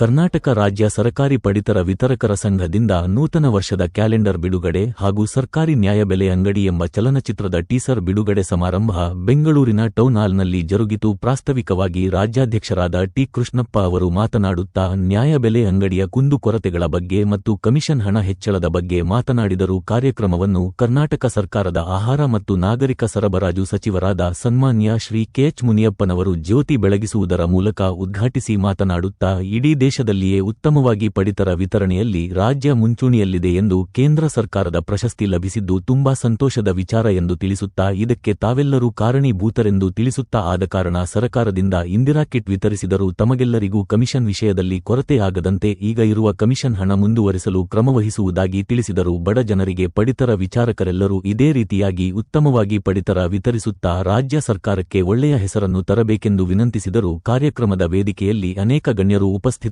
ಕರ್ನಾಟಕ ರಾಜ್ಯ ಸರಕಾರಿ ಪಡಿತರ ವಿತರಕರ ಸಂಘದಿಂದ ನೂತನ ವರ್ಷದ ಕ್ಯಾಲೆಂಡರ್ ಬಿಡುಗಡೆ ಹಾಗೂ ಸರ್ಕಾರಿ ನ್ಯಾಯಬೆಲೆ ಅಂಗಡಿ ಎಂಬ ಚಲನಚಿತ್ರದ ಟೀಸರ್ ಬಿಡುಗಡೆ ಸಮಾರಂಭ ಬೆಂಗಳೂರಿನ ಟೌನ್ ಹಾಲ್ನಲ್ಲಿ ಜರುಗಿತು. ಪ್ರಾಸ್ತಾವಿಕವಾಗಿ ರಾಜ್ಯಾಧ್ಯಕ್ಷರಾದ ಟಿ ಕೃಷ್ಣಪ್ಪ ಅವರು ಮಾತನಾಡುತ್ತಾ ನ್ಯಾಯಬೆಲೆ ಅಂಗಡಿಯ ಕುಂದುಕೊರತೆಗಳ ಬಗ್ಗೆ ಮತ್ತು ಕಮಿಷನ್ ಹಣ ಹೆಚ್ಚಳದ ಬಗ್ಗೆ ಮಾತನಾಡಿದರು. ಕಾರ್ಯಕ್ರಮವನ್ನು ಕರ್ನಾಟಕ ಸರ್ಕಾರದ ಆಹಾರ ಮತ್ತು ನಾಗರಿಕ ಸರಬರಾಜು ಸಚಿವರಾದ ಸನ್ಮಾನ್ಯ ಶ್ರೀ ಕೆಎಚ್ ಮುನಿಯಪ್ಪನವರು ಜ್ಯೋತಿ ಬೆಳಗಿಸುವುದರ ಮೂಲಕ ಉದ್ಘಾಟಿಸಿ ಮಾತನಾಡುತ್ತಾ, ಇಡೀ ದೇಶದಲ್ಲಿಯೇ ಉತ್ತಮವಾಗಿ ಪಡಿತರ ವಿತರಣೆಯಲ್ಲಿ ರಾಜ್ಯ ಮುಂಚೂಣಿಯಲ್ಲಿದೆ ಎಂದು ಕೇಂದ್ರ ಸರ್ಕಾರದ ಪ್ರಶಸ್ತಿ ಲಭಿಸಿದ್ದು ತುಂಬಾ ಸಂತೋಷದ ವಿಚಾರ ಎಂದು ತಿಳಿಸುತ್ತಾ ಇದಕ್ಕೆ ತಾವೆಲ್ಲರೂ ಕಾರಣೀಭೂತರೆಂದು ತಿಳಿಸುತ್ತಾ ಆದ ಕಾರಣ ಸರಕಾರದಿಂದ ಇಂದಿರಾ ಕಿಟ್ ವಿತರಿಸಿದರೂ ತಮಗೆಲ್ಲರಿಗೂ ಕಮಿಷನ್ ವಿಷಯದಲ್ಲಿ ಕೊರತೆಯಾಗದಂತೆ ಈಗ ಇರುವ ಕಮಿಷನ್ ಹಣ ಮುಂದುವರಿಸಲು ಕ್ರಮವಹಿಸುವುದಾಗಿ ತಿಳಿಸಿದರು ಬಡ ಜನರಿಗೆ ಪಡಿತರ ವಿಚಾರಕರೆಲ್ಲರೂ ಇದೇ ರೀತಿಯಾಗಿ ಉತ್ತಮವಾಗಿ ಪಡಿತರ ವಿತರಿಸುತ್ತಾ ರಾಜ್ಯ ಸರ್ಕಾರಕ್ಕೆ ಒಳ್ಳೆಯ ಹೆಸರನ್ನು ತರಬೇಕೆಂದು ವಿನಂತಿಸಿದರು ಕಾರ್ಯಕ್ರಮದ ವೇದಿಕೆಯಲ್ಲಿ ಅನೇಕ ಗಣ್ಯರು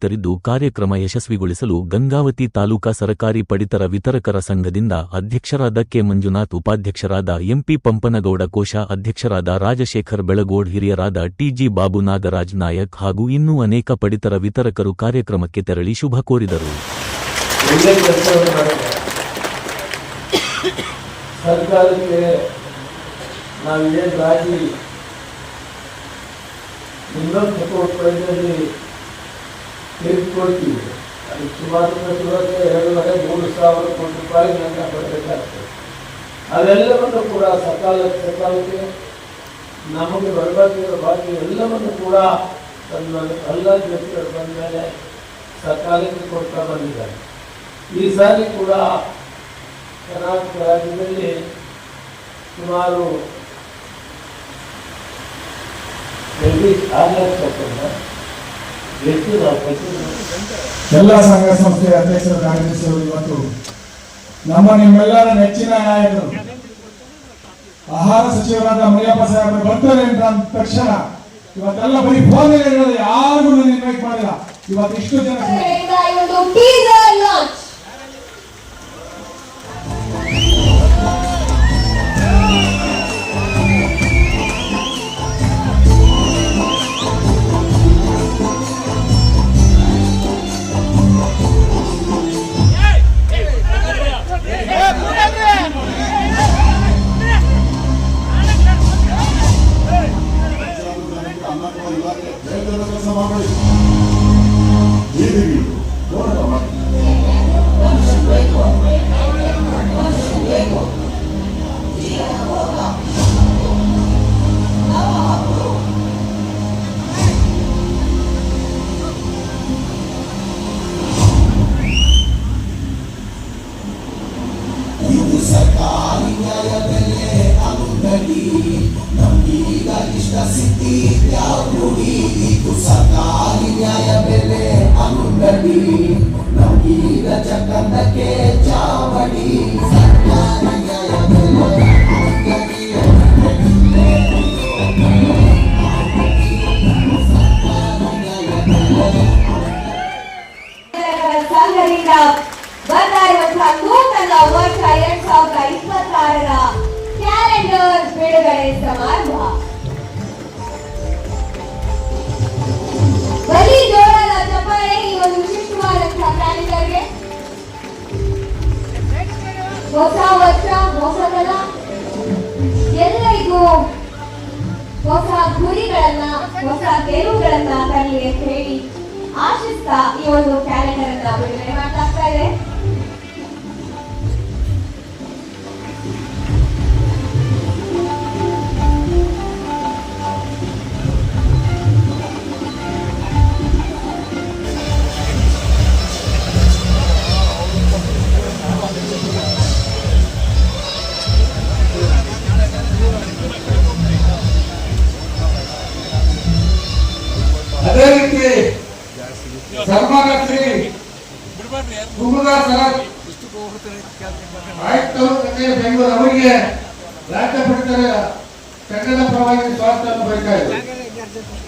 ಉಪಸ್ಥಿತರಿದ್ದು ಕಾರ್ಯಕ್ರಮ ಯಶಸ್ವಿಗೊಳಿಸಲು ಗಂಗಾವತಿ ತಾಲೂಕಾ ಸರಕಾರಿ ಪಡಿತರ ವಿತರಕರ ಸಂಘದಿಂದ ಅಧ್ಯಕ್ಷರಾದ ಕೆ ಮಂಜುನಾಥ್, ಉಪಾಧ್ಯಕ್ಷರಾದ ಎಂಪಿ ಪಂಪನಗೌಡ ಕೋಶ, ಅಧ್ಯಕ್ಷರಾದ ರಾಜಶೇಖರ್ ಬೆಳಗೋಡ್, ಹಿರಿಯರಾದ ಟಿಜಿ ಬಾಬು ನಾಗರಾಜ್ ನಾಯಕ್ ಹಾಗೂ ಇನ್ನೂ ಅನೇಕ ಪಡಿತರ ವಿತರಕರು ಕಾರ್ಯಕ್ರಮಕ್ಕೆ ತೆರಳಿ ಶುಭ ಕೋರಿದರು. ಸರ್ಕಾರಕ್ಕೆ ತೆಗೆದುಕೊಳ್ತೀವಿ ಅದು ಸುಮಾರು ಪ್ರತಿವರ್ಷ ಎರಡೂವರೆ ಮೂರು ಸಾವಿರ ಕೋಟಿ ರೂಪಾಯಿ ನನ್ನ ಬರಬೇಕಾಗ್ತದೆ ಅವೆಲ್ಲವನ್ನು ಕೂಡ ಸಕಾಲ ಸಕಾಲಕ್ಕೆ ನಮಗೆ ಬರಬೇಕಿರುವ ಬಾಕಿ ಎಲ್ಲವನ್ನು ಕೂಡ ತನ್ನ ಎಲ್ಲ ವ್ಯಕ್ತಿಗಳು ಬಂದ ಮೇಲೆ ಸಕಾಲಕ್ಕೆ ಕೊಡ್ತಾ ಬಂದಿದ್ದಾರೆ. ಈ ಸಾರಿ ಕೂಡ ಕರ್ನಾಟಕ ರಾಜ್ಯದಲ್ಲಿ ಸುಮಾರು ಎಲ್ಲಿ ಆರು ಎಲ್ಲ ಸಂಘ ಸಂಸ್ಥೆಯ ಅಧ್ಯಕ್ಷರ, ಕಾರ್ಯದರ್ಶಿಗಳು ಇವತ್ತು ನಮ್ಮ ನಿಮ್ಮೆಲ್ಲರ ನೆಚ್ಚಿನ ನಾಯಕರು, ಆಹಾರ ಸಚಿವರಾದ ಮುನಿಯಪ್ಪ ಸಾಹೇಬರು ಬರ್ತಾರೆ ಅಂತ ಅಂದ ತಕ್ಷಣ ಇವತ್ತೆಲ್ಲ ಬರೀ ಫೋನ್ ಯಾರಿಗೂ ಇವತ್ತು ಇನ್ವೈಟ್ ಮಾಡಿಲ್ಲ ಇವತ್ತು ಇಷ್ಟು ಜನ ಕಡೆಯಿಂದ ಈ ಒಂದು ಟೀಸರ್ ಲಾಂಚ್ ಸಂಘದಿಂದ ಬರ್ತಾ ಇರುವಂತಹ ನೂತನ ವರ್ಷ ಎರಡ್ ಸಾವಿರದ ಇಪ್ಪತ್ತಾರರ ಕ್ಯಾಲೆಂಡರ್ ಬಿಡುಗಡೆ ಸಮಾರಂಭ ಗುರಿಗಳನ್ನ ಹೊಸ ಗೆಲುವುಗಳನ್ನ ತರಲಿ ಅಂತ ಹೇಳಿ ಆಶಿಸ್ತಾ ಈ ಒಂದು ಕ್ಯಾಲೆಂಡರ್ ಅನ್ನ ಆಯ್ತು ಬೆಂಗಳೂರು ಅವರಿಗೆ. ಕನ್ನಡ ಪರವಾಗಿ ಸ್ವಾಗತ ಬಯಸ್ತಾ